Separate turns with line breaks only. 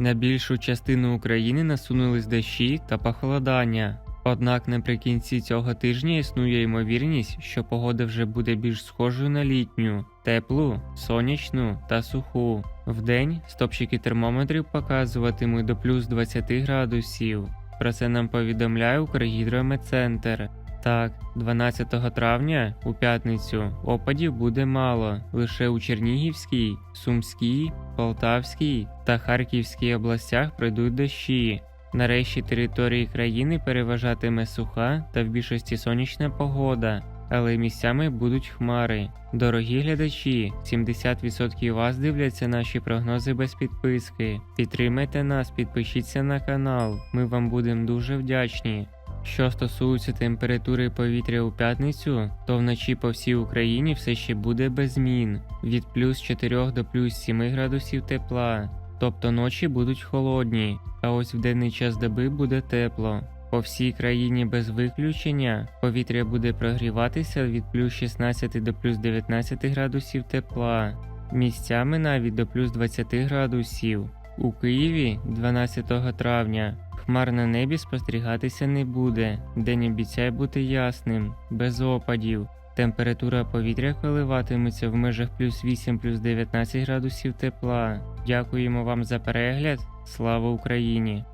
На більшу частину України насунулись дощі та похолодання. Однак наприкінці цього тижня існує ймовірність, що погода вже буде більш схожою на літню, теплу, сонячну та суху. Вдень стопчики термометрів показуватимуть до плюс 20 градусів. Про це нам повідомляє Укргідрометцентр. Так, 12 травня у п'ятницю опадів буде мало. Лише у Чернігівській, Сумській, Полтавській та Харківській областях пройдуть дощі. Нарешті території країни переважатиме суха та в більшості сонячна погода, але місцями будуть хмари. Дорогі глядачі, 70% вас дивляться наші прогнози без підписки. Підтримайте нас, підпишіться на канал. Ми вам будемо дуже вдячні. Що стосується температури повітря у п'ятницю, то вночі по всій Україні все ще буде без змін від плюс 4 до плюс 7 градусів тепла. Тобто ночі будуть холодні, а ось в денний час доби буде тепло. По всій країні без виключення повітря буде прогріватися від плюс 16 до плюс 19 градусів тепла, місцями навіть до плюс 20 градусів. У Києві 12 травня хмар на небі спостерігатися не буде, день обіцяє бути ясним, без опадів. Температура повітря коливатиметься в межах плюс 8 плюс 19 градусів тепла. Дякуємо вам за перегляд. Слава Україні!